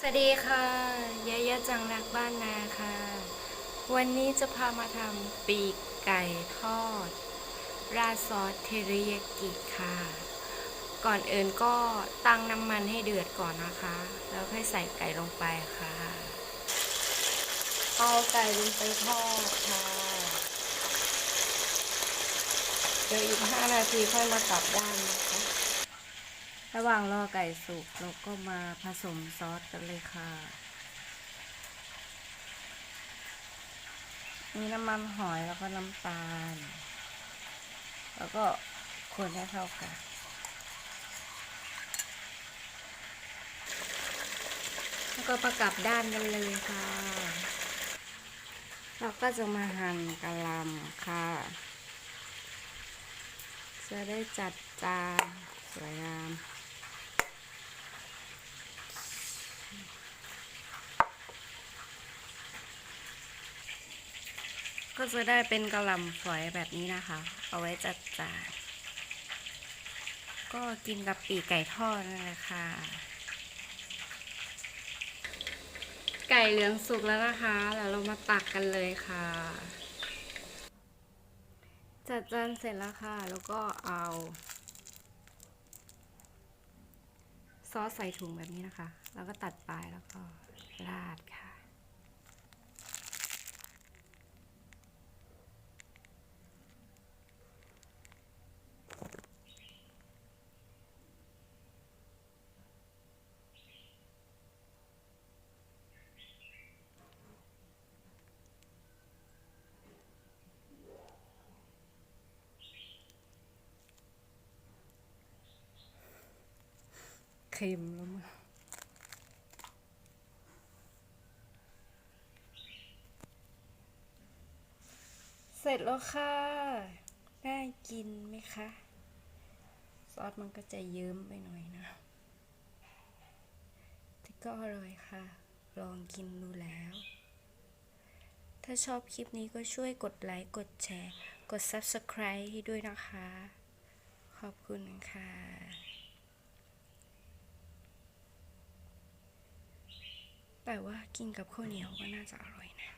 สวัสดีค่ะยายาจังรักบ้านนาค่ะ วันนี้จะพามาทำปีกไก่ทอด ราดซอสเทริยากิค่ะ ก่อนอื่นก็ตั้งน้ำมันให้เดือดก่อนนะคะ แล้วค่อยใส่ไก่ลงไปค่ะ เอาไก่ลงไปทอดค่ะ เดี๋ยวอีก 5 นาทีค่อยมากลับด้านนะคะ ระหว่างรอไก่สุกเราก็มาผสมซอสกันเลยค่ะ มีน้ำมันหอยแล้วก็น้ำตาล แล้วก็คนให้เข้ากันแล้วก็ประกับด้านกันเลยค่ะ เราก็จะมาหั่นกะหล่ำค่ะ จะได้จัดจานสวยงาม ก็จะได้เป็นกระหล่ำฝอยแบบนี้นะคะ เอาไว้จัดจาน ก็กินกับปีกไก่ทอดนั่นแหละค่ะ ไก่เหลืองสุกแล้วนะคะ แล้วเรามาตักกันเลยค่ะ จัดจานเสร็จแล้วค่ะ แล้วก็เอา ซอสใส่ถุงแบบนี้นะคะ แล้วก็ตัดปลายแล้วก็ราดค่ะ เค็มแล้วมั้งเสร็จแล้วค่ะ น่ากินไหมคะ ซอสมันก็จะเยิ้มไปหน่อยนะ แต่ก็อร่อยค่ะ ลองกินดูแล้ว ถ้าชอบคลิปนี้ก็ช่วยกดไลค์ กดแชร์ กด Subscribe ให้ด้วยนะคะ ขอบคุณค่ะ แต่ว่ากินกับข้าวเหนียวก็น่าจะอร่อยนะ